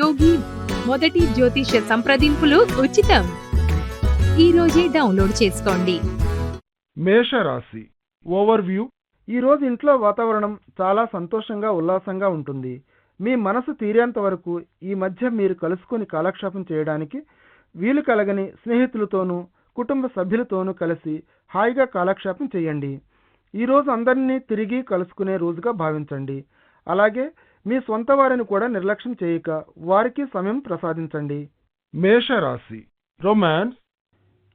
యోగి మొదటి జ్యోతిష సంప్రదింపులు ఉచితం. ఈ రోజే డౌన్లోడ్ చేసుకోండి. మేషరాశి ఓవర్వ్యూ. ఈ రోజు ఇంట్లో వాతావరణం చాలా సంతోషంగా ఉల్లాసంగా ఉంటుంది. మీ మనసు తీరేంత వరకు ఈ మధ్య మీరు కలుసుకొని కాలక్షేపం చేయడానికి వీలు కలగని స్నేహితులతోనూ కుటుంబ సభ్యులతోనూ కలిసి హాయిగా కాలక్షేపం చేయండి. ఈరోజు అందరినీ తిరిగి కలుసుకునే రోజుగా భావించండి. అలాగే మీ సొంత వారిని కూడా నిర్లక్ష్యం చేయక వారికి సమయం ప్రసాదించండి. మేషరాశి రొమాన్స్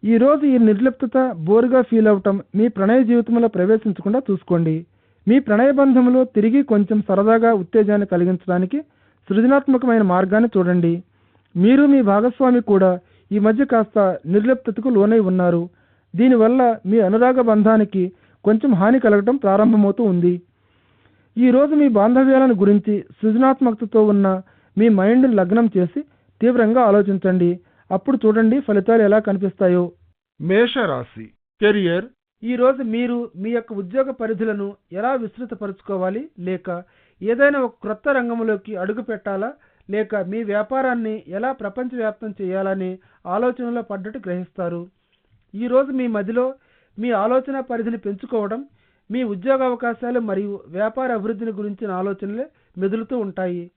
ఈ రోజు ఈ నిర్లిప్తత బోరుగా ఫీల్ అవటం మీ ప్రణయ జీవితంలో ప్రవేశించకుండా చూసుకోండి. మీ ప్రణయ బంధంలో తిరిగి కొంచెం సరదాగా ఉత్తేజాన్ని కలిగించడానికి సృజనాత్మకమైన మార్గాన్ని చూడండి. మీరు మీ భాగస్వామి కూడా ఈ మధ్య కాస్త నిర్లిప్తతకు లోనై ఉన్నారు. దీనివల్ల మీ అనురాగ బంధానికి కొంచెం హాని కలగటం ప్రారంభమవుతూ ఉంది. ఈ రోజు మీ బాంధవ్యాలను గురించి సృజనాత్మకతతో ఉన్న మీ మైండ్ని లగ్నం చేసి తీవ్రంగా ఆలోచించండి. అప్పుడు చూడండి ఫలితాలు ఎలా కనిపిస్తాయో. మేషరాశి కెరియర్. ఈ రోజు మీరు మీ యొక్క ఉద్యోగ పరిధులను ఎలా విస్తృతపరచుకోవాలి? లేక ఏదైనా ఒక క్రొత్త రంగంలోకి అడుగు పెట్టాలా? లేక మీ వ్యాపారాన్ని ఎలా ప్రపంచవ్యాప్తం చేయాలనే ఆలోచనలో పడ్డట్టు గ్రహిస్తారు. ఈ రోజు మీ మదిలో మీ ఆలోచన పరిధిని పెంచుకోవడం మీ ఉద్యోగ అవకాశాలు మరియు వ్యాపార అభివృద్ధిని గురించిన ఆలోచనలే మెదులుతూ ఉంటాయి.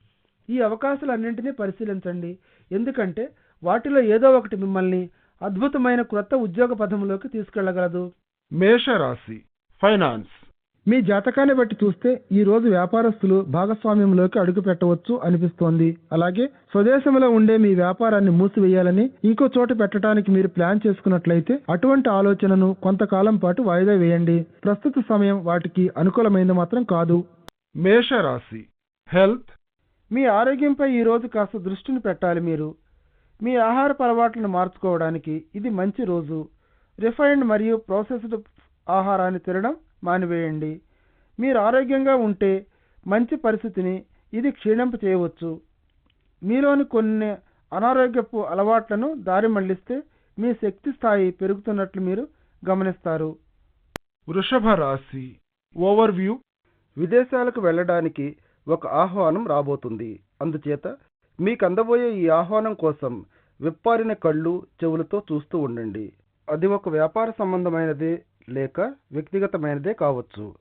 ఈ అవకాశాలన్నింటినీ పరిశీలించండి. ఎందుకంటే వాటిలో ఏదో ఒకటి మిమ్మల్ని అద్భుతమైన క్రొత్త ఉద్యోగ పదంలోకి తీసుకెళ్ళగలదు. మేషరాశి ఫైనాన్స్. మీ జాతకాన్ని బట్టి చూస్తే ఈ రోజు వ్యాపారస్తులు భాగస్వామ్యంలోకి అడుగు పెట్టవచ్చు అనిపిస్తోంది. అలాగే స్వదేశంలో ఉండే మీ వ్యాపారాన్ని మూసివేయాలని ఇంకో చోట పెట్టడానికి మీరు ప్లాన్ చేసుకున్నట్లయితే అటువంటి ఆలోచనను కొంతకాలం పాటు వాయిదా వేయండి. ప్రస్తుత సమయం వాటికి అనుకూలమైనది మాత్రం కాదు. మేషరాశి. హెల్త్. మీ ఆరోగ్యంపై ఈ రోజు కాస్త దృష్టిని పెట్టాలి మీరు. మీ ఆహారపు అలవాట్లను మార్చుకోవడానికి ఇది మంచి రోజు. రిఫైన్డ్ మరియు ప్రాసెస్డ్ ఆహారాన్ని తినడం మానివేయండి. మీరు ఆరోగ్యంగా ఉంటే మంచి పరిస్థితిని ఇది క్షీణింప చేయవచ్చు. మీలోని కొన్ని అనారోగ్యపు అలవాట్లను దారి మళ్ళిస్తే మీ శక్తి స్థాయి పెరుగుతున్నట్లు మీరు గమనిస్తారు. వృషభ రాశి. ఓవర్వ్యూ. విదేశాలకు వెళ్ళడానికి ఒక ఆహ్వానం రాబోతుంది. అందుచేత మీకు అందబోయే ఈ ఆహ్వానం కోసం విప్పారిన కళ్ళు చెవులతో చూస్తూ ఉండండి. అది ఒక వ్యాపార సంబంధమైనదే లేక వ్యక్తిగతమైనదే కావచ్చు.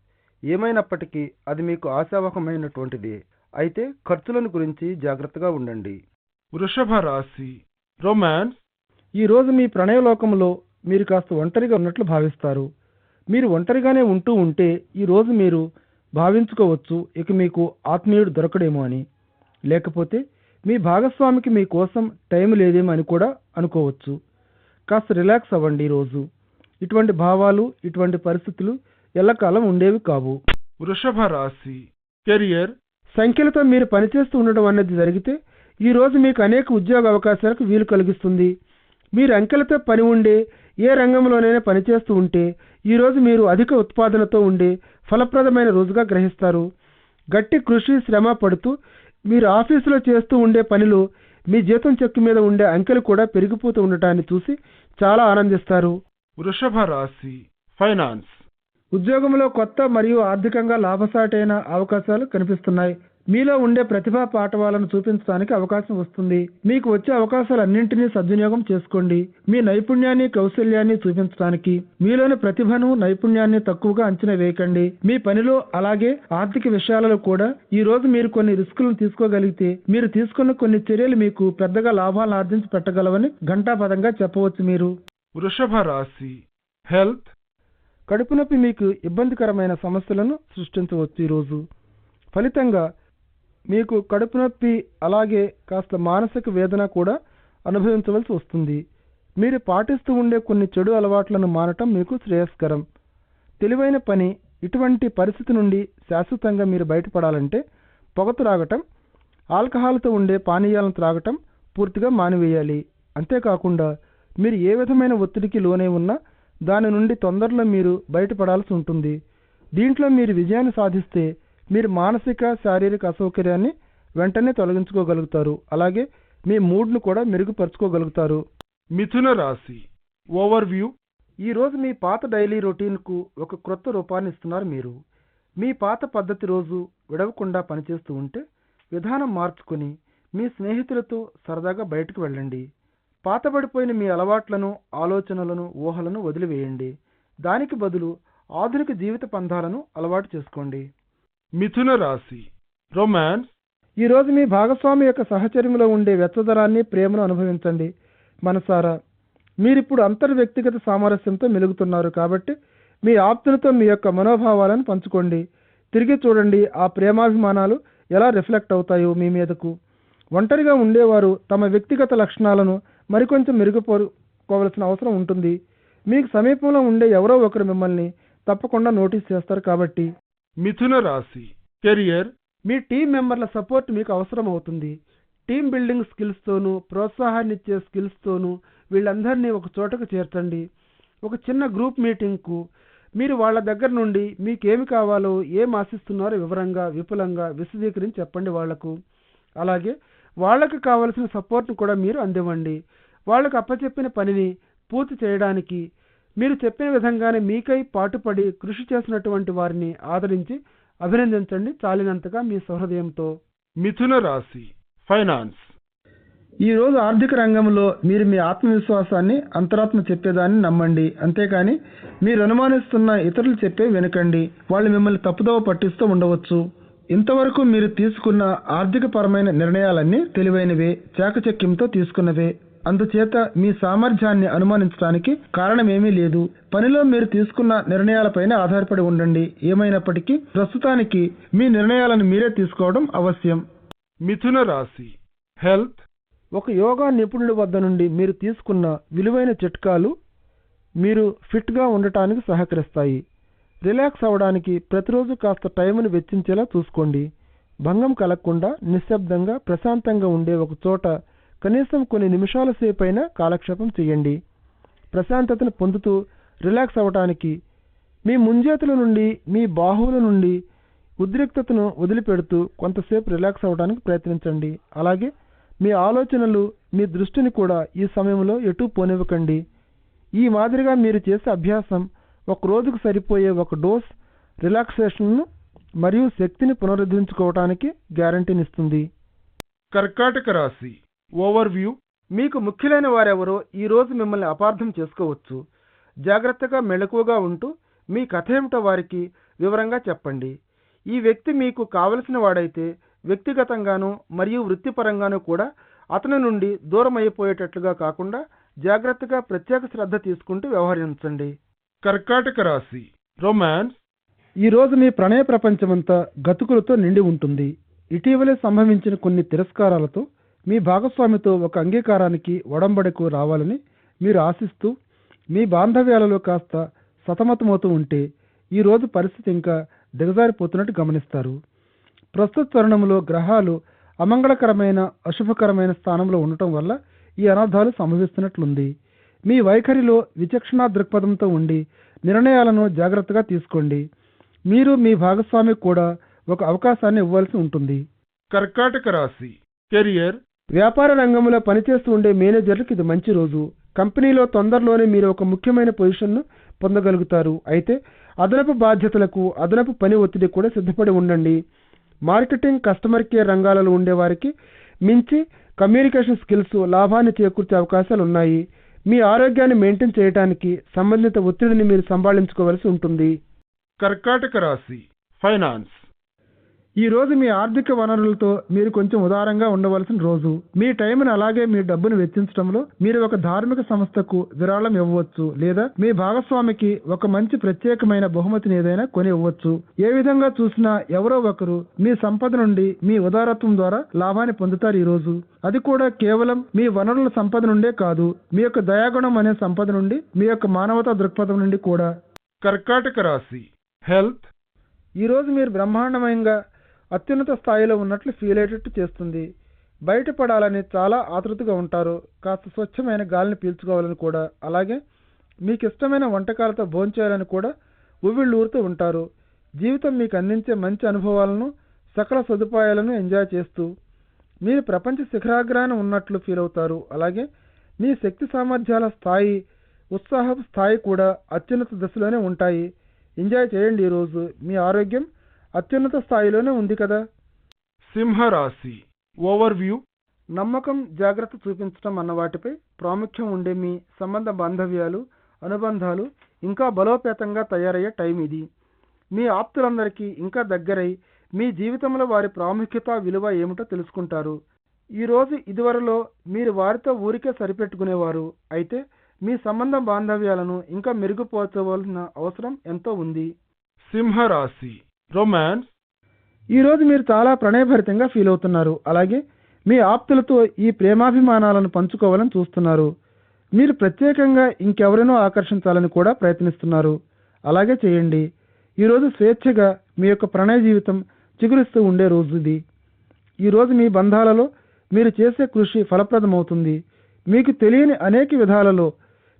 ఏమైనప్పటికీ అది మీకు ఆశావహమైనటువంటిది. అయితే ఖర్చులను గురించి జాగ్రత్తగా ఉండండి. వృషభ రాశి రొమాన్స్ ఈ రోజు మీ ప్రణయలోకంలో మీరు కాస్త ఒంటరిగా ఉన్నట్లు భావిస్తారు. మీరు ఒంటరిగానే ఉంటూ ఉంటే ఈ రోజు మీరు భావించుకోవచ్చు ఇక మీకు ఆత్మీయుడు దొరకడేమో అని. లేకపోతే మీ భాగస్వామికి మీ కోసం టైం లేదేమో అని కూడా అనుకోవచ్చు. కాస్త రిలాక్స్ అవ్వండి ఈరోజు ఇటువంటి భావాలు ఇటువంటి పరిస్థితులు ఎల్లకాలం ఉండేవి కావు. వృషభ రాశి కెరియర్. సంఖ్యలతో మీరు పనిచేస్తూ ఉండడం అనేది జరిగితే ఈ రోజు మీకు అనేక ఉద్యోగ అవకాశాలకు వీలు కలిగిస్తుంది. మీరు అంకెలతో పని ఉండే ఏ రంగంలోనైనా పనిచేస్తూ ఉంటే ఈ రోజు మీరు అధిక ఉత్పాదనతో ఉండే ఫలప్రదమైన రోజుగా గ్రహిస్తారు. గట్టి కృషి శ్రమ పడుతూ మీరు ఆఫీసులో చేస్తూ ఉండే పనిలో మీ జీతం చెక్కు మీద ఉండే అంకెలు కూడా పెరిగిపోతూ ఉండటాన్ని చూసి చాలా ఆనందిస్తారు. వృషభ రాశి ఫైనాన్స్. ఉద్యోగంలో కొత్త మరియు ఆర్థికంగా లాభసాటైన అవకాశాలు కనిపిస్తున్నాయి. మీలో ఉండే ప్రతిభా పాఠవాలను చూపించడానికి అవకాశం వస్తుంది. మీకు వచ్చే అవకాశాలన్నింటినీ సద్వినియోగం చేసుకోండి. మీ నైపుణ్యాన్ని కౌశల్యాన్ని చూపించడానికి. మీలోని ప్రతిభను నైపుణ్యాన్ని తక్కువగా అంచనా వేయకండి. మీ పనిలో అలాగే ఆర్థిక విషయాలలో కూడా ఈ రోజు మీరు కొన్ని రిస్కులను తీసుకోగలిగితే మీరు తీసుకున్న కొన్ని చర్యలు మీకు పెద్దగా లాభాలను ఆర్జించి పెట్టగలవని ఘంటాపదంగా చెప్పవచ్చు మీరు. వృషభ రాశి హెల్త్. కడుపు నొప్పి మీకు ఇబ్బందికరమైన సమస్యలను సృష్టించవచ్చు ఈరోజు. ఫలితంగా మీకు కడుపు నొప్పి అలాగే కాస్త మానసిక వేదన కూడా అనుభవించవలసి వస్తుంది. మీరు పాటిస్తూ ఉండే కొన్ని చెడు అలవాట్లను మానటం మీకు శ్రేయస్కరం. తెలివైన పని ఇటువంటి పరిస్థితి నుండి శాశ్వతంగా మీరు బయటపడాలంటే పొగ త్రాగటం ఆల్కహాల్తో ఉండే పానీయాలను త్రాగటం పూర్తిగా మానివేయాలి. అంతేకాకుండా మీరు ఏ విధమైన ఒత్తిడికి లోనై ఉన్నా దాని నుండి తొందరలో మీరు బయటపడాల్సి ఉంటుంది. దీంట్లో మీరు విజయాన్ని సాధిస్తే మీరు మానసిక శారీరక అసౌకర్యాన్ని వెంటనే తొలగించుకోగలుగుతారు. అలాగే మీ మూడ్ను కూడా మెరుగుపరుచుకోగలుగుతారు. మిథున రాశి ఓవర్వ్యూ. ఈ రోజు మీ పాత డైలీ రొటీన్కు ఒక క్రొత్త రూపాన్ని ఇస్తున్నారు మీరు. మీ పాత పద్ధతి రోజు విడవకుండా పనిచేస్తూ ఉంటే విధానం మార్చుకుని మీ స్నేహితులతో సరదాగా బయటకు వెళ్ళండి. పాతబడిపోయిన మీ అలవాట్లను ఆలోచనలను ఊహలను వదిలివేయండి. దానికి బదులు ఆధునిక జీవిత పంధాలను అలవాటు చేసుకోండి. మిథున రాశి రొమాన్స్ ఈ రోజు మీ భాగస్వామి యొక్క సహచర్యంలో ఉండే వెచ్చదనాన్ని ప్రేమను అనుభవించండి. మనసారా మీరిప్పుడు అంతర్ వ్యక్తిగత సామరస్యంతో మెలుగుతున్నారు కాబట్టి మీ ఆప్తులతో మీ యొక్క మనోభావాలను పంచుకోండి. తిరిగి చూడండి ఆ ప్రేమాభిమానాలు ఎలా రిఫ్లెక్ట్ అవుతాయో మీ మీదకు. ఒంటరిగా ఉండేవారు తమ వ్యక్తిగత లక్షణాలను మరికొంచెం మెరుగుపరుకోవాల్సిన అవసరం ఉంటుంది. మీకు సమీపంలో ఉండే ఎవరో ఒకరు మిమ్మల్ని తప్పకుండా నోటీస్ చేస్తారు కాబట్టి. మిథున రాశి. కెరియర్. మీ టీం మెంబర్ల సపోర్ట్ మీకు అవసరం అవుతుంది. టీం బిల్డింగ్ స్కిల్స్తోనూ ప్రోత్సాహాన్నిచ్చే స్కిల్స్తోనూ వీళ్ళందరినీ ఒక చోటకు చేర్చండి. ఒక చిన్న గ్రూప్ మీటింగ్కు మీరు వాళ్ళ దగ్గర నుండి మీకేమి కావాలో ఏం ఆశిస్తున్నారో వివరంగా విపులంగా విశదీకరించి చెప్పండి వాళ్ళకు అలాగే వాళ్ళకి కావలసిన సపోర్ట్ను కూడా మీరు అందివ్వండి. వాళ్ళకు అప్పచెప్పిన పనిని పూర్తి చేయడానికి మీరు చెప్పిన విధంగానే మీకై పాటుపడి కృషి చేసినటువంటి వారిని ఆదరించి అభినందించండి. చాలినంతగా మీ సహృదయంతో. మిథున రాశి ఫైనాన్స్. ఈ రోజు ఆర్థిక రంగంలో మీరు మీ ఆత్మవిశ్వాసాన్ని అంతరాత్మ చెప్పేదాన్ని నమ్మండి. అంతేకాని మీరు అనుమానిస్తున్న ఇతరులు చెప్పే వినకండి. వాళ్ళు మిమ్మల్ని తప్పుదోవ పట్టిస్తూ ఉండవచ్చు. ఇంతవరకు మీరు తీసుకున్న ఆర్థిక పరమైన నిర్ణయాలన్నీ తెలివైనవే చాకచక్యంతో తీసుకున్నవే. అందుచేత మీ సామర్థ్యాన్ని అనుమానించడానికి కారణమేమీ లేదు. పనిలో మీరు తీసుకున్న నిర్ణయాలపైన ఆధారపడి ఉండండి. ఏమైనప్పటికీ ప్రస్తుతానికి మీ నిర్ణయాలను మీరే తీసుకోవడం అవశ్యం. మిథున రాశి హెల్త్. ఒక యోగా నిపుణుడి వద్ద నుండి మీరు తీసుకున్న విలువైన చిట్కాలు మీరు ఫిట్గా ఉండటానికి సహకరిస్తాయి. రిలాక్స్ అవ్వడానికి ప్రతిరోజు కాస్త టైంను వెచ్చించేలా చూసుకోండి. భంగం కలగకుండా నిశ్శబ్దంగా ప్రశాంతంగా ఉండే ఒక చోట కనీసం కొన్ని నిమిషాల సేపైనా కాలక్షేపం చేయండి. ప్రశాంతతను పొందుతూ రిలాక్స్ అవ్వటానికి మీ ముంజేతుల నుండి మీ బాహువుల నుండి ఉద్రిక్తతను వదిలిపెడుతూ కొంతసేపు రిలాక్స్ అవ్వడానికి ప్రయత్నించండి. అలాగే మీ ఆలోచనలు మీ దృష్టిని కూడా ఈ సమయంలో ఎటూ పోనివ్వకండి. ఈ మాదిరిగా మీరు చేసే అభ్యాసం ఒక రోజుకు సరిపోయే ఒక డోస్ రిలాక్సేషన్ను మరియు శక్తిని పునరుద్ధరించుకోవటానికి గ్యారంటీనిస్తుంది కర్కాటక రాశి. ఓవర్ వ్యూ మీకు ముఖ్యులైన వారెవరో ఈ రోజు మిమ్మల్ని అపార్థం చేసుకోవచ్చు. జాగ్రత్తగా మెలకువగా ఉంటూ మీ కథ ఏమిటో వారికి వివరంగా చెప్పండి. ఈ వ్యక్తి మీకు కావలసిన వాడైతే వ్యక్తిగతంగానూ మరియు వృత్తిపరంగానూ కూడా అతని నుండి దూరం అయిపోయేటట్లుగా కాకుండా జాగ్రత్తగా ప్రత్యేక శ్రద్ధ తీసుకుంటూ వ్యవహరించండి. కర్కాటక రాశి. రొమాన్స్. ఈ రోజు మీ ప్రణయ ప్రపంచమంతా గతుకులతో నిండి ఉంటుంది. ఇటీవలే సంభవించిన కొన్ని తిరస్కారాలతో మీ భాగస్వామితో ఒక అంగీకారానికి ఒడంబడకు రావాలని మీరు ఆశిస్తూ మీ బాంధవ్యాలలో కాస్త సతమతమవుతూ ఉంటే ఈరోజు పరిస్థితి ఇంకా దిగజారిపోతున్నట్టు గమనిస్తారు. ప్రస్తుత తరుణంలో గ్రహాలు అమంగళకరమైన అశుభకరమైన స్థానంలో ఉండటం వల్ల ఈ అనర్థాలు సంభవిస్తున్నట్లుంది. మీ వైఖరిలో విచక్షణా దృక్పథంతో ఉండి నిర్ణయాలను జాగ్రత్తగా తీసుకోండి. మీరు మీ భాగస్వామి కూడా ఒక అవకాశాన్ని ఇవ్వాల్సి ఉంటుంది. కర్కాటక రాశి. కెరియర్ వ్యాపార రంగంలో పనిచేస్తూ ఉండే మేనేజర్లకు ఇది మంచి రోజు. కంపెనీలో తొందరలోనే మీరు ఒక ముఖ్యమైన పొజిషన్ను పొందగలుగుతారు. అయితే అదనపు బాధ్యతలకు అదనపు పని ఒత్తిడి కూడా సిద్ధపడి ఉండండి. మార్కెటింగ్ కస్టమర్ కేర్ రంగాలలో ఉండేవారికి మించి కమ్యూనికేషన్ స్కిల్స్ లాభాన్ని చేకూర్చే అవకాశాలు ఉన్నాయి. మీ ఆరోగ్యాన్ని మెయింటైన్ చేయడానికి సంబంధిత ఒత్తిడిని మీరు సంభాళించుకోవలసి ఉంటుంది. కర్కాటక రాశి ఫైనాన్స్. ఈ రోజు మీ ఆర్థిక వనరులతో మీరు కొంచెం ఉదారంగా ఉండవలసిన రోజు. మీ టైంను అలాగే మీ డబ్బును వెచ్చించడంలో మీరు ఒక ధార్మిక సంస్థకు విరాళం ఇవ్వవచ్చు లేదా మీ భాగస్వామికి ఒక మంచి ప్రత్యేకమైన బహుమతిని ఏదైనా కొని ఇవ్వచ్చు ఏ విధంగా చూసినా ఎవరో ఒకరు మీ సంపద నుండి మీ ఉదారత్వం ద్వారా లాభాన్ని పొందుతారు ఈ రోజు. అది కూడా కేవలం మీ వనరుల సంపద నుండే కాదు మీ యొక్క దయాగుణం అనే సంపద నుండి మీ యొక్క మానవతా దృక్పథం నుండి కూడా. కర్కాటక రాశి హెల్త్. ఈ రోజు మీరు బ్రహ్మాండమయంగా అత్యున్నత స్థాయిలో ఉన్నట్లు ఫీల్ అయ్యేటట్టు చేస్తుంది. బయటపడాలని చాలా ఆతృతగా ఉంటారు. కాస్త స్వచ్ఛమైన గాలిని పీల్చుకోవాలని కూడా. అలాగే మీకు ఇష్టమైన వంటకాలతో భోంచేయాలని కూడా ఉవ్విళ్ళూరుతూ ఉంటారు. జీవితం మీకు అందించే మంచి అనుభవాలను సకల సదుపాయాలను ఎంజాయ్ చేస్తూ మీరు ప్రపంచ శిఖరాగ్రాన్ని ఉన్నట్లు ఫీల్ అవుతారు. అలాగే మీ శక్తి సామర్థ్యాల స్థాయి ఉత్సాహపు స్థాయి కూడా అత్యున్నత దశలోనే ఉంటాయి. ఎంజాయ్ చేయండి ఈరోజు మీ ఆరోగ్యం అత్యున్నత స్థాయిలోనే ఉంది కదా. సింహరాశి. ఓవర్ వ్యూ నమ్మకం జాగ్రత్త చూపించడం అన్న వాటిపై ప్రాముఖ్యం ఉండే మీ సంబంధ బాంధవ్యాలు అనుబంధాలు ఇంకా బలోపేతంగా తయారయ్యే టైం ఇది. మీ ఆప్తులందరికీ ఇంకా దగ్గరై మీ జీవితంలో వారి ప్రాముఖ్యత విలువ ఏమిటో తెలుసుకుంటారు. ఈరోజు ఇదివరలో మీరు వారితో ఊరికే సరిపెట్టుకునేవారు. అయితే మీ సంబంధ బాంధవ్యాలను ఇంకా మెరుగుపరచవలసిన అవసరం ఎంతో ఉంది. సింహరాశి. రొమాన్స్ ఈరోజు మీరు చాలా ప్రణయభరితంగా ఫీల్ అవుతున్నారు. అలాగే మీ ఆప్తులతో ఈ ప్రేమాభిమానాలను పంచుకోవాలని చూస్తున్నారు. మీరు ప్రత్యేకంగా ఇంకెవరినో ఆకర్షించాలని కూడా ప్రయత్నిస్తున్నారు. అలాగే చేయండి. ఈరోజు స్వేచ్ఛగా మీ యొక్క ప్రణయ జీవితం చిగురిస్తూ ఉండే రోజు ఇది ఈరోజు మీ బంధాలలో మీరు చేసే కృషి ఫలప్రదమవుతుంది. మీకు తెలియని అనేక విధాలలో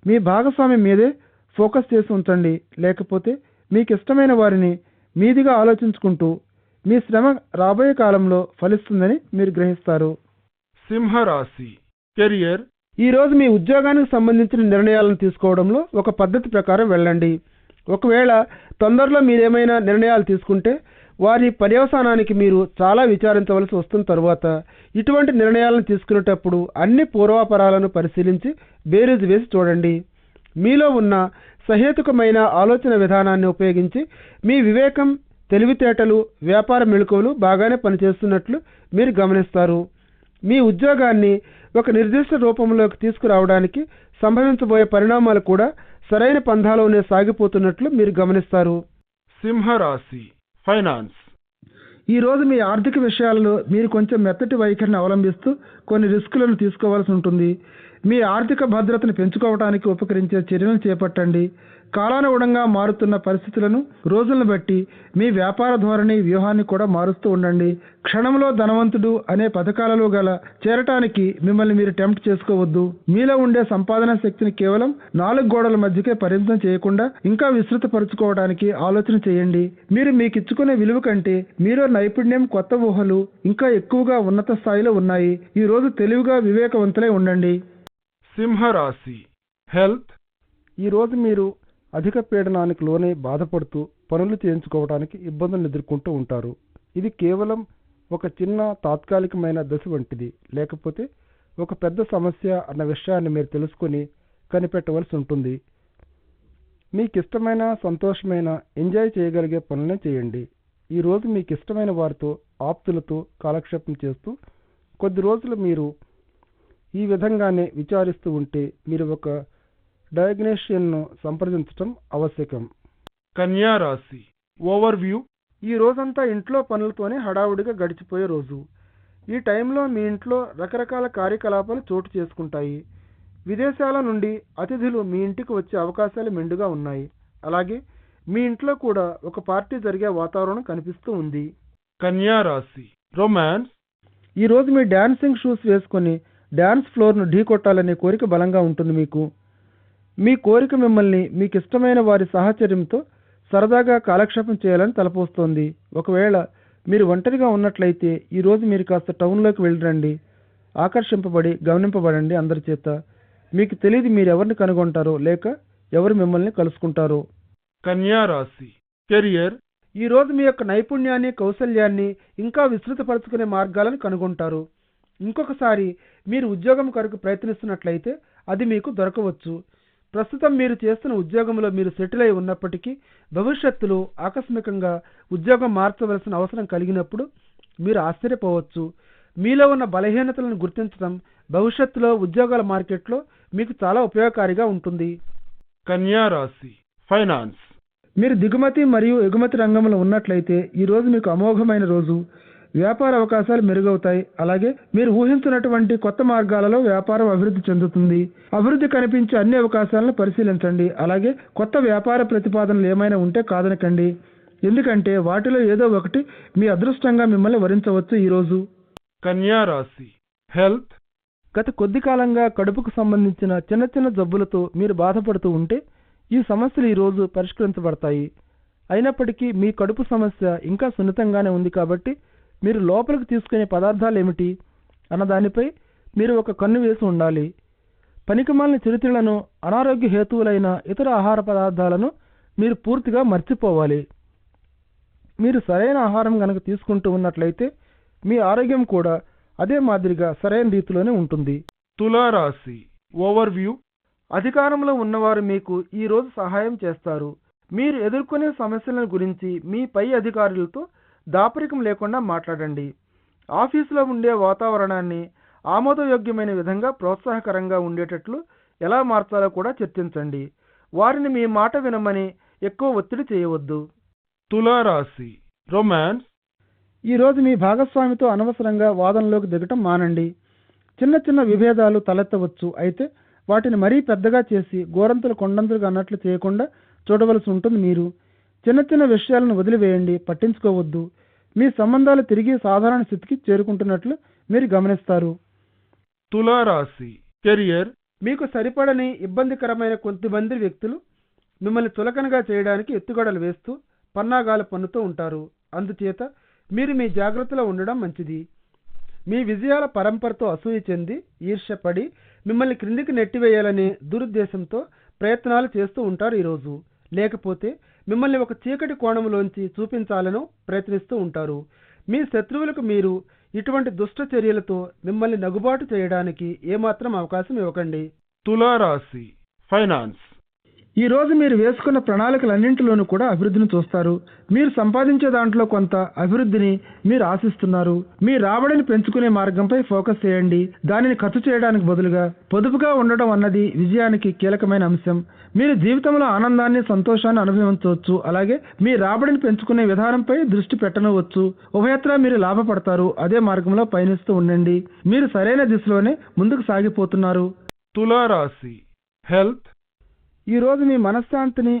మీ భాగస్వామి మీదే ఫోకస్ చేసి ఉంచండి. లేకపోతే మీకు ఇష్టమైన వారిని మీదిగా ఆలోచించుకుంటూ మీ శ్రమ రాబోయే కాలంలో ఫలిస్తుందని మీరు గ్రహిస్తారు. సింహరాశి కెరియర్. ఈ రోజు మీ ఉద్యోగానికి సంబంధించిన నిర్ణయాలను తీసుకోవడంలో ఒక పద్ధతి ప్రకారం వెళ్ళండి. ఒకవేళ తొందరలో మీరేమైనా నిర్ణయాలు తీసుకుంటే వారి పర్యవసానానికి మీరు చాలా విచారించవలసి వస్తున్న తరువాత. ఇటువంటి నిర్ణయాలను తీసుకునేటప్పుడు అన్ని పూర్వాపరాలను పరిశీలించి బేరీజు వేసి చూడండి. మీలో ఉన్న సహేతుకమైన ఆలోచన విధానాన్ని ఉపయోగించి మీ వివేకం తెలివితేటలు వ్యాపార మెళుకువలు బాగానే పనిచేస్తున్నట్లు మీరు గమనిస్తారు. మీ ఉద్యోగాన్ని ఒక నిర్దిష్ట రూపంలోకి తీసుకురావడానికి సంభవించబోయే పరిణామాలు కూడా సరైన పంధాలోనే సాగిపోతున్నట్లు మీరు గమనిస్తారు. సింహరాశి ఫైనాన్స్. ఈ రోజు మీ ఆర్థిక విషయాలలో మీరు కొంచెం మెత్తటి వైఖరిని అవలంబిస్తూ కొన్ని రిస్కులను తీసుకోవాల్సి ఉంటుంది. మీ ఆర్థిక భద్రతను పెంచుకోవడానికి ఉపకరించే చర్యలను చేపట్టండి. కాలానుగుణంగా మారుతున్న పరిస్థితులను రోజులను బట్టి మీ వ్యాపార ధోరణి వ్యూహాన్ని కూడా మారుస్తూ ఉండండి. క్షణంలో ధనవంతుడు అనే పథకాలలో గల చేరటానికి మిమ్మల్ని మీరు టెంప్ట్ చేసుకోవద్దు. మీలో ఉండే సంపాదన శక్తిని కేవలం నాలుగు గోడల మధ్యకే పరిమితం చేయకుండా ఇంకా విస్తృతపరచుకోవడానికి ఆలోచన చేయండి. మీరు మీకిచ్చుకునే విలువ కంటే మీలో నైపుణ్యం కొత్త ఊహలు ఇంకా ఎక్కువగా ఉన్నత స్థాయిలో ఉన్నాయి. ఈ రోజు తెలివిగా వివేకవంతులై ఉండండి. సింహరాశి. హెల్త్. ఈరోజు మీరు అధిక పీడనానికి లోనే బాధపడుతూ పనులు చేయించుకోవడానికి ఇబ్బందులు ఎదుర్కొంటూ ఉంటారు. ఇది కేవలం ఒక చిన్న తాత్కాలికమైన దశ వంటిది. లేకపోతే ఒక పెద్ద సమస్య అన్న విషయాన్ని మీరు తెలుసుకొని కనిపెట్టవలసి ఉంటుంది. మీకు ఇష్టమైన సంతోషమైన ఎంజాయ్ చేయగలిగే పనులనే చేయండి. ఈ రోజు మీకు ఇష్టమైన వారితో ఆప్తులతో కాలక్షేపం చేస్తూ కొద్ది రోజులు మీరు ఈ విధంగానే విచారిస్తూ ఉంటే మీరు ఒక డయాగ్నేషియన్ను సంప్రదించడం అవశ్యకం కన్యా రాశి ఓవర్వ్యూ. ఈ రోజంతా ఇంట్లో పనులతోనే హడావుడిగా గడిచిపోయే రోజు. ఈ టైంలో మీ ఇంట్లో రకరకాల కార్యకలాపాలు చోటు చేసుకుంటాయి. విదేశాల నుండి అతిథులు మీ ఇంటికి వచ్చే అవకాశాలు మెండుగా ఉన్నాయి. అలాగే మీ ఇంట్లో కూడా ఒక పార్టీ జరిగే వాతావరణం కనిపిస్తూ ఉంది. కన్యా రాశి రొమాన్స్. ఈ రోజు మీ డాన్సింగ్ షూస్ వేసుకొని డాన్స్ ఫ్లోర్ను ఢీకొట్టాలనే కోరిక బలంగా ఉంటుంది మీకు. మీ కోరిక మిమ్మల్ని మీకు ఇష్టమైన వారి సాహచర్యంతో సరదాగా కాలక్షేపం చేయాలని తలపోస్తోంది. ఒకవేళ మీరు ఒంటరిగా ఉన్నట్లయితే ఈ రోజు మీరు కాస్త టౌన్లోకి వెళ్ళిరండి. ఆకర్షింపబడి గమనింపబడండి అందరి చేత. మీకు తెలియదు మీరు ఎవరిని కనుగొంటారో లేక ఎవరు మిమ్మల్ని కలుసుకుంటారో. కన్యా రాశి కెరియర్. ఈ రోజు మీ యొక్క నైపుణ్యాన్ని కౌశల్యాన్ని ఇంకా విస్తృతపరచుకునే మార్గాలను కనుగొంటారు. ఇంకొకసారి మీరు ఉద్యోగం కొరకు ప్రయత్నిస్తున్నట్లయితే అది మీకు దొరకవచ్చు. ప్రస్తుతం మీరు చేస్తున్న ఉద్యోగంలో మీరు సెటిల్ అయి ఉన్నప్పటికీ భవిష్యత్తులో ఆకస్మికంగా ఉద్యోగం మార్చవలసిన అవసరం కలిగినప్పుడు మీరు ఆశ్చర్యపోవచ్చు. మీలో ఉన్న బలహీనతలను గుర్తించడం భవిష్యత్తులో ఉద్యోగాల మార్కెట్లో మీకు చాలా ఉపయోగకారిగా ఉంటుంది. కన్యా రాశి ఫైనాన్స్. మీరు దిగుమతి మరియు ఎగుమతి రంగంలో ఉన్నట్లయితే ఈ రోజు మీకు అమోఘమైన రోజు. వ్యాపార అవకాశాలు మెరుగవుతాయి. అలాగే మీరు ఊహించినటువంటి కొత్త మార్గాలలో వ్యాపారం అభివృద్ధి చెందుతుంది. అభివృద్ధి కనిపించే అన్ని అవకాశాలను పరిశీలించండి. అలాగే కొత్త వ్యాపార ప్రతిపాదనలు ఏమైనా ఉంటే కాదనకండి. ఎందుకంటే వాటిలో ఏదో ఒకటి మీ అదృష్టంగా మిమ్మల్ని వరించవచ్చు ఈ రోజు కన్యా రాశి. హెల్త్. గత కొద్ది కాలంగా కడుపుకు సంబంధించిన చిన్న చిన్న జబ్బులతో మీరు బాధపడుతూ ఉంటే ఈ సమస్యలు ఈ రోజు పరిష్కరించబడతాయి. అయినప్పటికీ మీ కడుపు సమస్య ఇంకా సున్నితంగానే ఉంది కాబట్టి మీరు లోపలికి తీసుకునే పదార్థాలు ఏమిటి అన్న దానిపై మీరు ఒక కన్ను వేసి ఉండాలి. పనికిమాలిన చిరుతిళ్ళను అనారోగ్య హేతువులైన ఇతర ఆహార పదార్థాలను మీరు పూర్తిగా మర్చిపోవాలి. మీరు సరైన ఆహారం కనుక తీసుకుంటూ ఉన్నట్లయితే మీ ఆరోగ్యం కూడా అదే మాదిరిగా సరైన రీతిలోనే ఉంటుంది. తులారాశి ఓవర్వ్యూ. అధికారంలో ఉన్నవారు మీకు ఈరోజు సహాయం చేస్తారు. మీరు ఎదుర్కొనే సమస్యలను గురించి మీ పై అధికారులతో దాపరికం లేకుండా మాట్లాడండి. ఆఫీసులో ఉండే వాతావరణాన్ని ఆమోదయోగ్యమైన విధంగా ప్రోత్సాహకరంగా ఉండేటట్లు ఎలా మార్చాలో కూడా చర్చించండి. వారిని మీ మాట వినమని ఎక్కువ ఒత్తిడి చేయవద్దు. తులారాశి రొమాన్స్ ఈ రోజు మీ భాగస్వామితో అనవసరంగా వాదనలోకి దిగటం మానండి. చిన్న చిన్న విభేదాలు తలెత్తవచ్చు. అయితే వాటిని మరీ పెద్దగా చేసి గోరంతులు కొండంతులుగా అన్నట్లు చేయకుండా చూడవలసి ఉంటుంది మీరు. చిన్న చిన్న విషయాలను వదిలివేయండి పట్టించుకోవద్దు. మీ సంబంధాలు తిరిగి సాధారణ స్థితికి చేరుకుంటున్నట్లు మీరు గమనిస్తారు. తులారాశి. కెరియర్. మీకు సరిపడని ఇబ్బందికరమైన కొంతమంది వ్యక్తులు మిమ్మల్ని చులకనగా చేయడానికి ఎత్తుగడలు వేస్తూ పన్నాగాలు పన్నుతూ ఉంటారు. అందుచేత మీరు మీ జాగ్రత్తలో ఉండడం మంచిది. మీ విజయాల పరంపరతో అసూయ చెంది ఈర్ష్యపడి మిమ్మల్ని క్రిందికి నెట్టివేయాలనే దురుద్దేశంతో ప్రయత్నాలు చేస్తూ ఉంటారు ఈరోజు. లేకపోతే మిమ్మల్ని ఒక చీకటి కోణంలోంచి చూపించాలను ప్రయత్నిస్తూ ఉంటారు. మీ శత్రువులకు మీరు ఇటువంటి దుష్ట చర్యలతో మిమ్మల్ని నగుబాటు చేయడానికి ఏమాత్రం అవకాశం ఇవ్వకండి. తులారాశి ఫైనాన్స్. ఈ రోజు మీరు వేసుకున్న ప్రణాళికలన్నింటిలోనూ కూడా అభివృద్ధిని చూస్తారు. మీరు సంపాదించే దాంట్లో కొంత అభివృద్ధిని మీరు ఆశిస్తున్నారు. మీ రాబడిని పెంచుకునే మార్గంపై ఫోకస్ చేయండి. దానిని ఖర్చు చేయడానికి బదులుగా పొదుపుగా ఉండడం అన్నది విజయానికి కీలకమైన అంశం. మీరు జీవితంలో ఆనందాన్ని సంతోషాన్ని అనుభవించవచ్చు. అలాగే మీ రాబడిని పెంచుకునే విధానంపై దృష్టి పెట్టనవచ్చు. ఉభయత్రా మీరు లాభపడతారు. అదే మార్గంలో పయనిస్తూ ఉండండి. మీరు సరైన దిశలోనే ముందుకు సాగిపోతున్నారు. తులారాశి హెల్త్. ఈ రోజు మీ మనశ్శాంతిని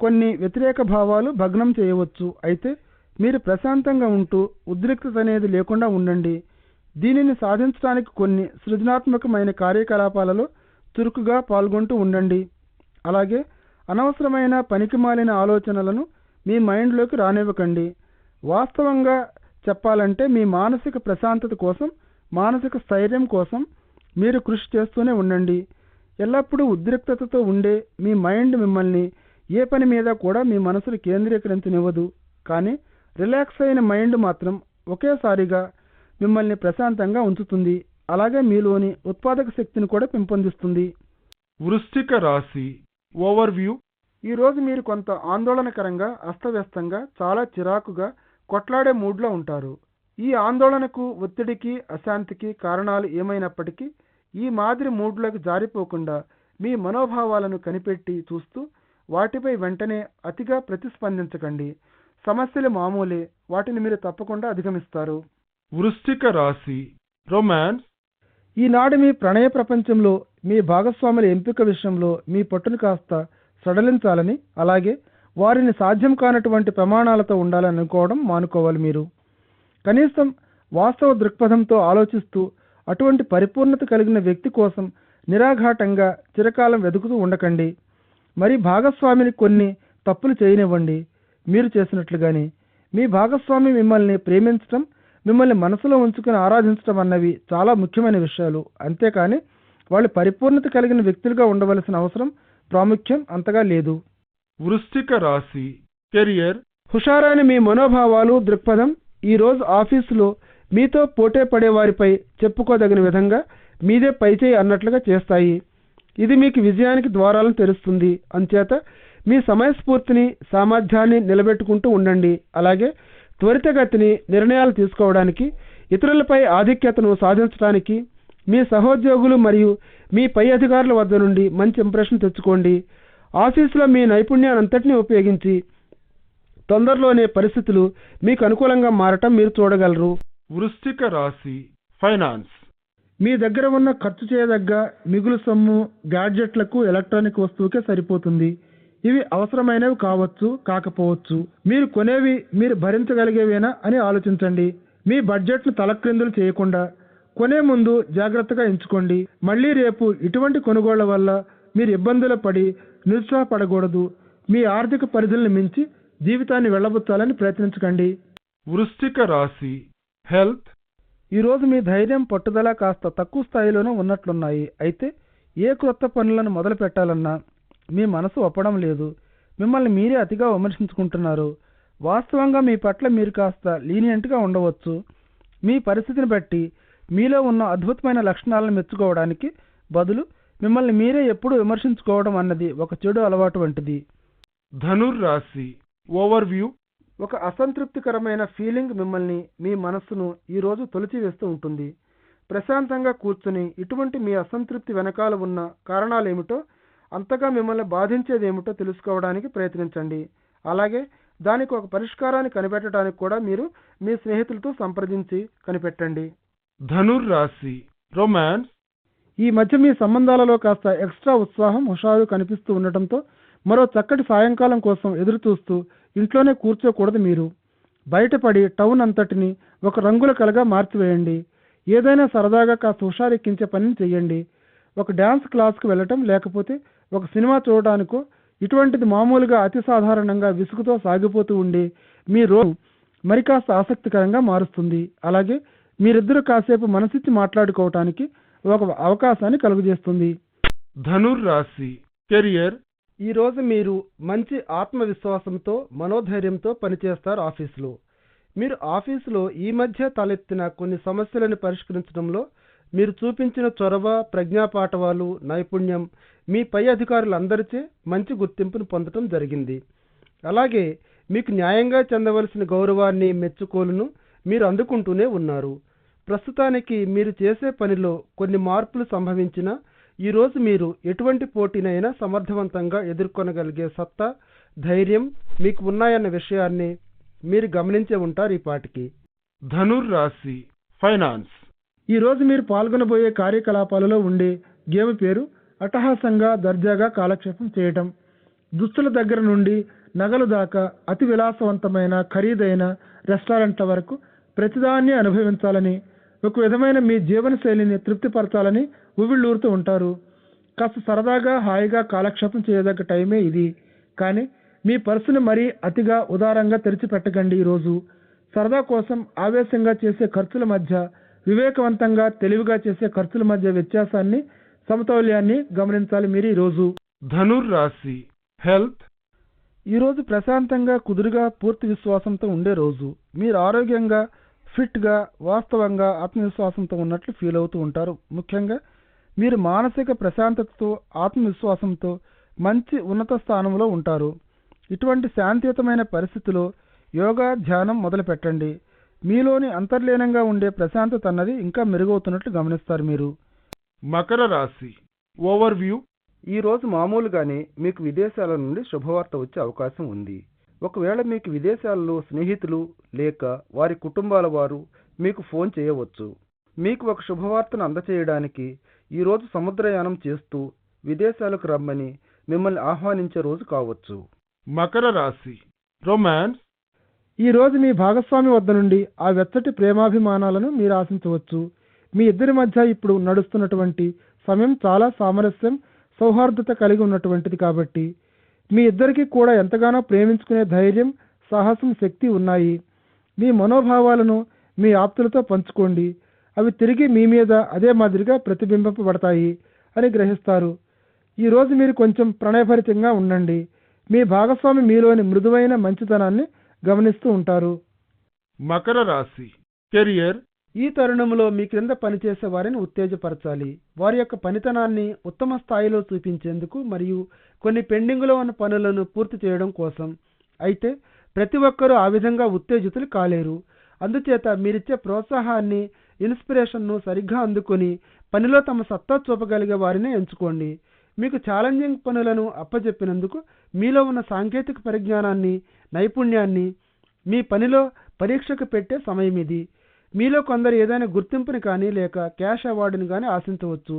కొన్ని వ్యతిరేక భావాలు భగ్నం చేయవచ్చు. అయితే మీరు ప్రశాంతంగా ఉంటూ ఉద్రిక్తత అనేది లేకుండా ఉండండి. దీనిని సాధించడానికి కొన్ని సృజనాత్మకమైన కార్యకలాపాలలో చురుకుగా పాల్గొంటూ ఉండండి. అలాగే అనవసరమైన పనికిమాలిన ఆలోచనలను మీ మైండ్లోకి రానివ్వకండి. వాస్తవంగా చెప్పాలంటే మీ మానసిక ప్రశాంతత కోసం మానసిక స్థైర్యం కోసం మీరు కృషి చేస్తూనే ఉండండి. ఎల్లప్పుడూ ఉద్రిక్తతతో ఉండే మీ మైండ్ మిమ్మల్ని ఏ పని మీద కూడా మీ మనసును కేంద్రీకరించనివ్వదు. కానీ రిలాక్స్ అయిన మైండ్ మాత్రం ఒకేసారిగా మిమ్మల్ని ప్రశాంతంగా ఉంచుతుంది. అలాగే మీలోని ఉత్పాదక శక్తిని కూడా పెంపొందిస్తుంది. వృశ్చిక రాశి ఓవర్వ్యూ. ఈ రోజు మీరు కొంత ఆందోళనకరంగా అస్తవ్యస్తంగా చాలా చిరాకుగా కొట్లాడే మూడ్లో ఉంటారు. ఈ ఆందోళనకు ఒత్తిడికి అశాంతికి కారణాలు ఏమైనప్పటికీ ఈ మాదిరి మూడ్లోకి జారిపోకుండా మీ మనోభావాలను కనిపెట్టి చూస్తూ వాటిపై వెంటనే అతిగా ప్రతిస్పందించకండి. సమస్యలు మామూలే వాటిని మీరు తప్పకుండా అధిగమిస్తారు. వృశ్చిక రాశి. రొమాన్స్ ఈనాడు మీ ప్రణయ ప్రపంచంలో మీ భాగస్వాముల ఎంపిక విషయంలో మీ పట్టును కాస్త సడలించాలని అలాగే వారిని సాధ్యం కానటువంటి ప్రమాణాలతో ఉండాలని అనుకోవడం మానుకోవాలి మీరు. కనీసం వాస్తవ దృక్పథంతో ఆలోచిస్తూ అటువంటి పరిపూర్ణత కలిగిన వ్యక్తి కోసం నిరాఘాటంగా చిరకాలం వెతుకుతూ ఉండకండి. మరి భాగస్వామిని కొన్ని తప్పులు చేయనివ్వండి. మీరు చేసినట్లుగానే మీ భాగస్వామి మిమ్మల్ని ప్రేమించడం మిమ్మల్ని మనసులో ఉంచుకుని ఆరాధించడం అన్నవి చాలా ముఖ్యమైన విషయాలు. అంతేకాని వాళ్ళు పరిపూర్ణత కలిగిన వ్యక్తులుగా ఉండవలసిన అవసరం ప్రాముఖ్యం అంతగా లేదు. వృశ్చిక రాశి కెరియర్. హుషారైన మీ మనోభావాలు దృక్పథం ఈ రోజు ఆఫీసులో మీతో పోటీ పడే వారిపై చెప్పుకోదగిన విధంగా మీదే పైచేయి అన్నట్లుగా చేస్తాయి. ఇది మీకు విజయానికి ద్వారాలను తెరుస్తుంది. అంచేత మీ సమయస్ఫూర్తిని సామర్థ్యాన్ని నిలబెట్టుకుంటూ ఉండండి. అలాగే త్వరితగతిని నిర్ణయాలు తీసుకోవడానికి ఇతరులపై ఆధిక్యతను సాధించడానికి మీ సహోద్యోగులు మరియు మీ పై అధికారుల వద్ద నుండి మంచి ఇంప్రెషన్ తెచ్చుకోండి. ఆఫీసులో మీ నైపుణ్యాన్నంతటినీ ఉపయోగించి తొందరలోనే పరిస్థితులు మీకు అనుకూలంగా మారటం మీరు చూడగలరు. వృశ్చిక రాశి ఫైనాన్స్. మీ దగ్గర ఉన్న ఖర్చు చేయదగ్గ మిగులు సొమ్ము గ్యాడ్జెట్లకు ఎలక్ట్రానిక్ వస్తువుకే సరిపోతుంది. ఇవి అవసరమైనవి కావచ్చు కాకపోవచ్చు. మీరు కొనేవి మీరు భరించగలిగేవేనా అని ఆలోచించండి. మీ బడ్జెట్ను తలక్రిందులు చేయకుండా కొనే ముందు జాగ్రత్తగా ఎంచుకోండి. మళ్ళీ రేపు ఇటువంటి కొనుగోళ్ళ వల్ల మీరు ఇబ్బందులు పడి నిరుత్సాహపడకూడదు. మీ ఆర్థిక పరిధులను మించి జీవితాన్ని వెళ్ళబుచ్చాలని ప్రయత్నించకండి. వృశ్చిక రాశి హెల్త్. ఈ రోజు మీ ధైర్యం పట్టుదల కాస్త తక్కువ స్థాయిలోనే ఉన్నట్లున్నాయి. అయితే ఏ క్రొత్త పనులను మొదలు పెట్టాలన్నా మీ మనసు ఒప్పడం లేదు. మిమ్మల్ని మీరే అతిగా విమర్శించుకుంటున్నారు. వాస్తవంగా మీ పట్ల మీరు కాస్త లీనియంట్గా ఉండవచ్చు. మీ పరిస్థితిని బట్టి మీలో ఉన్న అద్భుతమైన లక్షణాలను మెచ్చుకోవడానికి బదులు మిమ్మల్ని మీరే ఎప్పుడూ విమర్శించుకోవడం అన్నది ఒక చెడు అలవాటు వంటిది. ధనుర్ రాశి ఓవర్వ్యూ. ఒక అసంతృప్తికరమైన ఫీలింగ్ మిమ్మల్ని మీ మనస్సును ఈరోజు తొలిచివేస్తూ ఉంటుంది. ప్రశాంతంగా కూర్చుని ఇటువంటి మీ అసంతృప్తి వెనకాల ఉన్న కారణాలేమిటో అంతగా మిమ్మల్ని బాధించేదేమిటో తెలుసుకోవడానికి ప్రయత్నించండి. అలాగే దానికి ఒక పరిష్కారాన్ని కనిపెట్టడానికి కూడా మీరు మీ స్నేహితులతో సంప్రదించి కనిపెట్టండి. ధనుర్ రాశి రొమాన్స్ ఈ మధ్య మీ సంబంధాలలో కాస్త ఎక్స్ట్రా ఉత్సాహం హుషారు కనిపిస్తూ ఉండటంతో మరో చక్కటి సాయంకాలం కోసం ఎదురు చూస్తూ ఇంట్లోనే కూర్చోకూడదు మీరు. బయటపడి టౌన్ అంతటిని ఒక రంగుల కలగా మార్చివేయండి. ఏదైనా సరదాగా కాస్త హుషారెక్కించే పనిని చెయ్యండి. ఒక డ్యాన్స్ క్లాస్కు వెళ్ళటం లేకపోతే ఒక సినిమా చూడడానికో ఇటువంటిది మామూలుగా అతి సాధారణంగా విసుగుతో సాగిపోతూ ఉండే మీ రోజు మరి కాస్త ఆసక్తికరంగా మారుస్తుంది. అలాగే మీరిద్దరూ కాసేపు మనసిచ్చి మాట్లాడుకోవటానికి ఒక అవకాశాన్ని కలుగజేస్తుంది. ధనుర్ రాశి కెరియర్. ఈ రోజు మీరు మంచి ఆత్మవిశ్వాసంతో మనోధైర్యంతో పనిచేస్తారు ఆఫీసులో. మీరు ఆఫీసులో ఈ మధ్య తలెత్తిన కొన్ని సమస్యలను పరిష్కరించడంలో మీరు చూపించిన చొరవ ప్రజ్ఞాపాఠవాలు నైపుణ్యం మీ పై అధికారులందరిచే మంచి గుర్తింపును పొందటం జరిగింది. అలాగే మీకు న్యాయంగా చెందవలసిన గౌరవాన్ని మెచ్చుకోలును మీరు అందుకుంటూనే ఉన్నారు. ప్రస్తుతానికి మీరు చేసే పనిలో కొన్ని మార్పులు సంభవించినా ఈరోజు మీరు ఎటువంటి పోటీనైనా సమర్థవంతంగా ఎదుర్కొనగలిగే సత్తా ధైర్యం మీకు ఉన్నాయన్న విషయాన్ని మీరు గమనించే ఉంటారు ఈ పాటికి. ధనుర్ రాశి ఫైనాన్స్. ఈరోజు మీరు పాల్గొనబోయే కార్యకలాపాలలో ఉండే గేమ్ పేరు అట్టహాసంగా దర్జాగా కాలక్షేపం చేయటం. దుస్తుల దగ్గర నుండి నగలు దాకా అతి విలాసవంతమైన ఖరీదైన రెస్టారెంట్ల వరకు ప్రతిదాన్ని అనుభవించాలని ఒక విధమైన మీ జీవన శైలిని తృప్తిపరచాలని ఉవిళ్ళూరుతూ ఉంటారు. కాస్త సరదాగా హాయిగా కాలక్షేపం చేయదగ్గ టైమే ఇది. కానీ మీ పర్సును మరీ అతిగా ఉదారంగా తెరిచిపెట్టకండి ఈరోజు. సరదా కోసం ఆవేశంగా చేసే ఖర్చుల మధ్య వివేకవంతంగా తెలివిగా చేసే ఖర్చుల మధ్య వ్యత్యాసాన్ని సమతౌల్యాన్ని గమనించాలి మీరు ఈరోజు. ధనుర్ రాశి హెల్త్. ఈరోజు ప్రశాంతంగా కుదురుగా పూర్తి విశ్వాసంతో ఉండే రోజు. మీరు ఆరోగ్యంగా ఫిట్గా వాస్తవంగా ఆత్మవిశ్వాసంతో ఉన్నట్లు ఫీల్ అవుతూ ఉంటారు. ముఖ్యంగా మీరు మానసిక ప్రశాంతతతో ఆత్మవిశ్వాసంతో మంచి ఉన్నత స్థానంలో ఉంటారు. ఇటువంటి శాంతియుతమైన పరిస్థితిలో యోగా ధ్యానం మొదలు పెట్టండి మీలోని అంతర్లీనంగా ఉండే ప్రశాంతత అన్నది ఇంకా మెరుగవుతున్నట్లు గమనిస్తారు మీరు. మకర రాశి. ఓవర్వ్యూ ఈ రోజు మామూలుగానే మీకు విదేశాల నుండి శుభవార్త వచ్చే అవకాశం ఉంది. ఒకవేళ మీకు విదేశాలలో స్నేహితులు లేక వారి కుటుంబాల వారు మీకు ఫోన్ చేయవచ్చు. మీకు ఒక శుభవార్తను అందచేయడానికి ఈ రోజు సముద్రయానం చేస్తూ విదేశాలకు రమ్మని మిమ్మల్ని ఆహ్వానించే రోజు కావచ్చు. మకర రాశి. రొమాన్స్ ఈ రోజు మీ భాగస్వామి వద్ద నుండి ఆ వెచ్చటి ప్రేమాభిమానాలను మీరు ఆశించవచ్చు. మీ ఇద్దరి మధ్య ఇప్పుడు నడుస్తున్నటువంటి సమయం చాలా సామరస్యం సౌహార్దత కలిగి ఉన్నటువంటిది కాబట్టి మీ ఇద్దరికీ కూడా ఎంతగానో ప్రేమించుకునే ధైర్యం సాహసం శక్తి ఉన్నాయి. మీ మనోభావాలను మీ ఆప్తులతో పంచుకోండి. అవి తిరిగి మీ మీద అదే మాదిరిగా ప్రతిబింబింపబడతాయి అని గ్రహిస్తారు. ఈరోజు మీరు కొంచెం ప్రణయభరితంగా ఉండండి. మీ భాగస్వామి మీలోని మృదువైన మంచితనాన్ని గమనిస్తూ ఉంటారు. మకర రాశి కెరియర్. ఈ తరుణంలో మీ క్రింద పనిచేసే వారిని ఉత్తేజపరచాలి. వారి యొక్క పనితనాన్ని ఉత్తమ స్థాయిలో చూపించేందుకు మరియు కొన్ని పెండింగ్లో ఉన్న పనులను పూర్తి చేయడం కోసం. అయితే ప్రతి ఒక్కరూ ఆ విధంగా ఉత్తేజితులు కాలేరు. అందుచేత మీరిచ్చే ప్రోత్సాహాన్ని ఇన్స్పిరేషన్ను సరిగ్గా అందుకొని పనిలో తమ సత్తా చూపగలిగే వారిని ఎంచుకోండి. మీకు ఛాలెంజింగ్ పనులను అప్పజెప్పినందుకు మీలో ఉన్న సాంకేతిక పరిజ్ఞానాన్ని నైపుణ్యాన్ని మీ పనిలో పరీక్షకు పెట్టే సమయం ఇది మీలో కొందరు ఏదైనా గుర్తింపుని కానీ లేక క్యాష్ అవార్డుని కానీ ఆశించవచ్చు.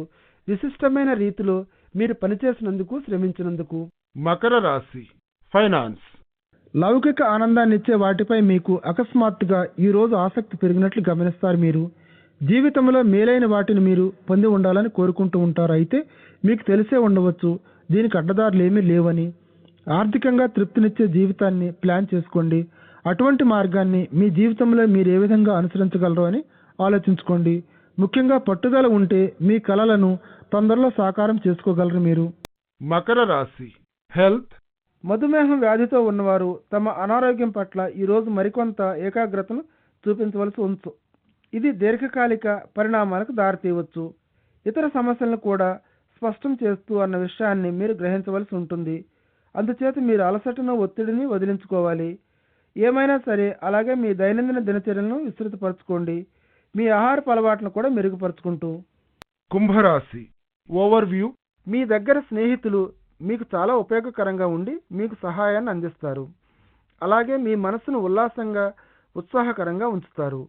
విశిష్టమైన రీతిలో మీరు పనిచేసినందుకు శ్రమించినందుకు. మకర రాశి ఫైనాన్స్. లౌకిక ఆనందాన్ని ఇచ్చే వాటిపై మీకు అకస్మాత్తుగా ఈ రోజు ఆసక్తి పెరిగినట్లు గమనిస్తారు మీరు. జీవితంలో మేలైన వాటిని మీరు పొంది ఉండాలని కోరుకుంటూ ఉంటారు. అయితే మీకు తెలిసే ఉండవచ్చు దీనికి అడ్డదారులు ఏమీ లేవని. ఆర్థికంగా తృప్తినిచ్చే జీవితాన్ని ప్లాన్ చేసుకోండి. అటువంటి మార్గాన్ని మీ జీవితంలో మీరు ఏ విధంగా అనుసరించగలరో అని ఆలోచించుకోండి. ముఖ్యంగా పట్టుదల ఉంటే మీ కలలను తొందరలో సాకారం చేసుకోగలరు మీరు. మకర రాశి. హెల్త్. మధుమేహం వ్యాధితో ఉన్నవారు తమ అనారోగ్యం పట్ల ఈరోజు మరికొంత ఏకాగ్రతను చూపించవలసి ఉంచు ఇది దీర్ఘకాలిక పరిణామాలకు దారితీయవచ్చు. ఇతర సమస్యలను కూడా స్పష్టం చేస్తూ అన్న విషయాన్ని మీరు గ్రహించవలసి ఉంటుంది. అందుచేత మీరు అలసటను ఒత్తిడిని వదిలించుకోవాలి. ఏమైనా సరే అలాగే మీ దైనందిన దినచర్యలను విస్తృతపరచుకోండి. మీ ఆహారపు అలవాట్లను కూడా మెరుగుపరుచుకుంటూ. కుంభరాశి. ఓవర్వ్యూ. మీ దగ్గర స్నేహితులు మీకు చాలా ఉపయోగకరంగా ఉండి మీకు సహాయాన్ని అందిస్తారు. అలాగే మీ మనసును ఉల్లాసంగా ఉత్సాహకరంగా ఉంచుతారు.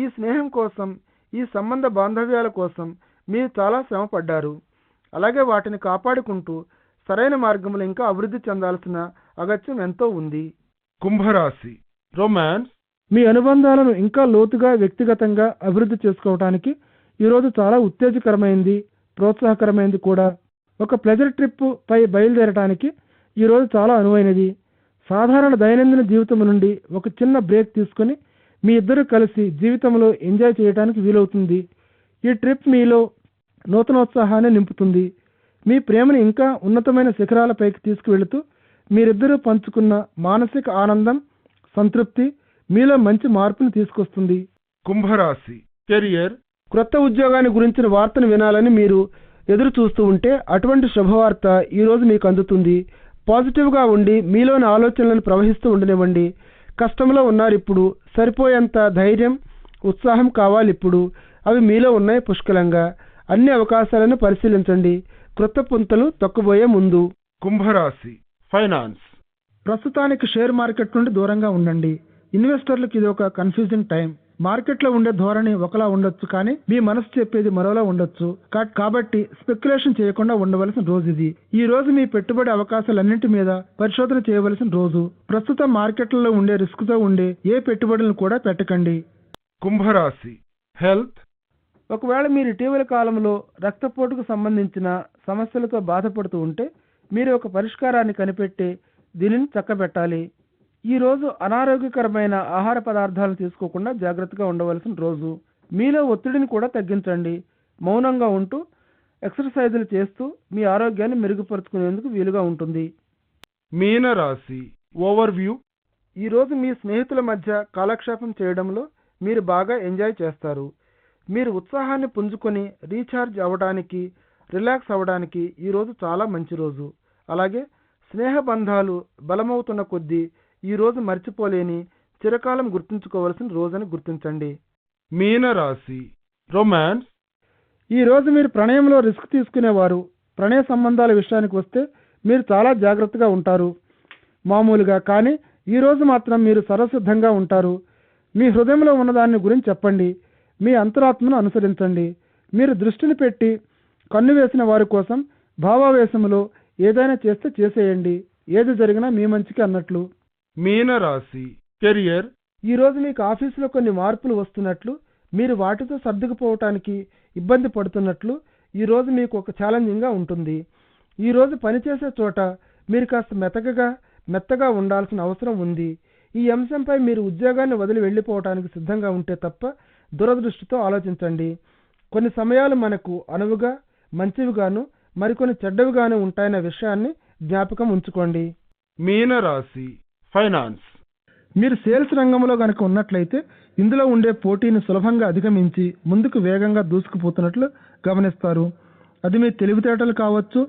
ఈ స్నేహం కోసం ఈ సంబంధ బాంధవ్యాల కోసం మీరు చాలా శ్రమ పడ్డారు అలాగే వాటిని కాపాడుకుంటూ సరైన మార్గంలో ఇంకా అభివృద్ధి చెందాల్సిన అగత్యం ఎంతో ఉంది. కుంభరాశి రొమాన్స్ మీ అనుబంధాలను ఇంకా లోతుగా వ్యక్తిగతంగా అభివృద్ధి చేసుకోవడానికి ఈరోజు చాలా ఉత్తేజకరమైంది ప్రోత్సాహకరమైంది కూడా. ఒక ప్లెజర్ ట్రిప్ పై బయలుదేరడానికి ఈరోజు చాలా అనువైనది. సాధారణ దైనందిన జీవితం నుండి ఒక చిన్న బ్రేక్ తీసుకొని మీ ఇద్దరు కలిసి జీవితంలో ఎంజాయ్ చేయడానికి వీలవుతుంది. ఈ ట్రిప్ మీలో నూతనోత్సాహాన్ని నింపుతుంది. మీ ప్రేమను ఇంకా ఉన్నతమైన శిఖరాలపైకి తీసుకువెళుతూ మీరిద్దరూ పంచుకున్న మానసిక ఆనందం సంతృప్తి మీలో మంచి మార్పును తీసుకొస్తుంది. కుంభరాశి. కెరియర్. క్రొత్త ఉద్యోగాన్ని గురించిన వార్తను వినాలని మీరు ఎదురు చూస్తూ ఉంటే అటువంటి శుభవార్త ఈ రోజు మీకు అందుతుంది. పాజిటివ్గా ఉండి మీలోని ఆలోచనలను ప్రవహిస్తూ ఉండనివ్వండి. కష్టంలో ఉన్నారు ఇప్పుడు సరిపోయేంత ధైర్యం ఉత్సాహం కావాలి ఇప్పుడు అవి మీలో ఉన్నాయి పుష్కలంగా. అన్ని అవకాశాలను పరిశీలించండి. క్రొత్త పుంతలు తొక్కబోయే ముందు. కుంభరాశి ఫైనాన్స్. ప్రస్తుతానికి షేర్ మార్కెట్ నుండి దూరంగా ఉండండి. ఇన్వెస్టర్లకు ఇది ఒక కన్ఫ్యూజింగ్ టైం. మార్కెట్లో ఉండే ధోరణి ఒకలా ఉండొచ్చు కానీ మీ మనసు చెప్పేది మరోలా ఉండొచ్చు. కాబట్టి స్పెక్యులేషన్ చేయకుండా ఉండవలసిన రోజు ఇది. ఈ రోజు మీ పెట్టుబడి అవకాశాలన్నింటి మీద పరిశోధన చేయవలసిన రోజు. ప్రస్తుతం మార్కెట్లలో ఉండే రిస్క్తో ఉండే ఏ పెట్టుబడులను కూడా పెట్టకండి. కుంభరాశి. హెల్త్. ఒకవేళ మీరు ఇటీవల కాలంలో రక్తపోటుకు సంబంధించిన సమస్యలతో బాధపడుతూ ఉంటే మీరు ఒక పరిష్కారాన్ని కనిపెట్టి దీనిని చక్కబెట్టాలి. ఈ రోజు అనారోగ్యకరమైన ఆహార పదార్థాలను తీసుకోకుండా జాగ్రత్తగా ఉండవలసిన రోజు. మీలో ఒత్తిడిని కూడా తగ్గించండి. మౌనంగా ఉంటూ ఎక్సర్సైజులు చేస్తూ మీ ఆరోగ్యాన్ని మెరుగుపరుచుకునేందుకు వీలుగా ఉంటుంది. మీనరాశి ఓవర్వ్యూ ఈ రోజు మీ స్నేహితుల మధ్య కాలక్షేపం చేయడంలో మీరు బాగా ఎంజాయ్ చేస్తారు. మీరు ఉత్సాహాన్ని పుంజుకొని రీఛార్జ్ అవ్వడానికి రిలాక్స్ అవ్వడానికి ఈ రోజు చాలా మంచి రోజు. అలాగే స్నేహ బంధాలు బలమవుతున్న కొద్దీ ఈ రోజు మర్చిపోలేని చిరకాలం గుర్తుంచుకోవలసిన రోజని గుర్తించండి. మీనరాశి రొమాన్స్ ఈ రోజు మీరు ప్రణయంలో రిస్క్ తీసుకునేవారు. ప్రణయ సంబంధాల విషయానికి వస్తే మీరు చాలా జాగ్రత్తగా ఉంటారు. మామూలుగా కానీ ఈ రోజు మాత్రం మీరు సర్వసిద్ధంగా ఉంటారు. మీ హృదయంలో ఉన్నదాని గురించి చెప్పండి. మీ అంతరాత్మను అనుసరించండి. మీరు దృష్టిని పెట్టి కన్ను వేసిన వారి కోసం భావావేశంలో ఏదైనా చేస్తే చేసేయండి. ఏది జరిగినా మీ మంచికి అన్నట్లు. మీనరాశి కెరియర్. ఈ రోజు మీకు ఆఫీసులో కొన్ని మార్పులు వస్తున్నట్లు మీరు వాటితో సర్దుకుపోవటానికి ఇబ్బంది పడుతున్నట్లు ఈ రోజు మీకు ఒక ఛాలెంజింగ్గా ఉంటుంది. ఈ రోజు పనిచేసే చోట మీరు కాస్త మెతకగా మెత్తగా ఉండాల్సిన అవసరం ఉంది. ఈ అంశంపై మీరు ఉద్యోగాన్ని వదిలి వెళ్ళిపోవటానికి సిద్ధంగా ఉంటే తప్ప దురదృష్టితో ఆలోచించండి. కొన్ని సమయాలు మనకు అనువుగా మంచివిగాను మరికొన్ని చెడ్డవిగాను ఉంటాయనే విషయాన్ని జ్ఞాపకం ఉంచుకోండి. మీనరాశి ఫైనాన్స్. మీరు సేల్స్ రంగంలో గనక ఉన్నట్లయితే ఇందులో ఉండే పోటీని సులభంగా అధిగమించి ముందుకు వేగంగా దూసుకుపోతున్నట్లు గమనిస్తారు. అది మీ తెలివితేటలు కావచ్చు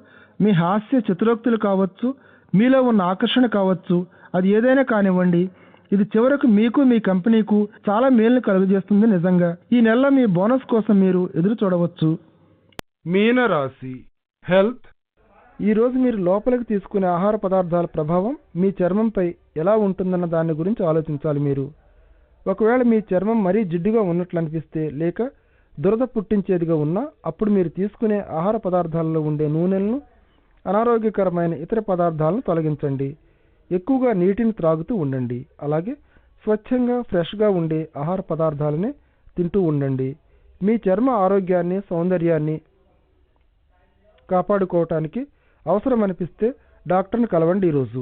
మీ హాస్య చతురోక్తులు కావచ్చు మీలో ఉన్న ఆకర్షణ కావచ్చు అది ఏదైనా కానివ్వండి. ఇది చివరకు మీకు మీ కంపెనీకు చాలా మేలును కలుగజేస్తుంది నిజంగా. ఈ నెలలో మీ బోనస్ కోసం మీరు ఎదురు చూడవచ్చు మీనరాశి. హెల్త్ ఈరోజు మీరు లోపలికి తీసుకునే ఆహార పదార్థాల ప్రభావం మీ చర్మంపై ఎలా ఉంటుందన్న దాని గురించి ఆలోచించాలి మీరు. ఒకవేళ మీ చర్మం మరీ జిడ్డుగా ఉన్నట్లు అనిపిస్తే లేక దురద పుట్టించేదిగా ఉన్నా అప్పుడు మీరు తీసుకునే ఆహార పదార్థాలలో ఉండే నూనెలను అనారోగ్యకరమైన ఇతర పదార్థాలను తొలగించండి. ఎక్కువగా నీటిని త్రాగుతూ ఉండండి. అలాగే స్వచ్ఛంగా ఫ్రెష్గా ఉండే ఆహార పదార్థాలనే తింటూ ఉండండి. మీ చర్మ ఆరోగ్యాన్ని సౌందర్యాన్ని కాపాడుకోవటానికి అవసరం అనిపిస్తే డాక్టర్ని కలవండి ఈరోజు.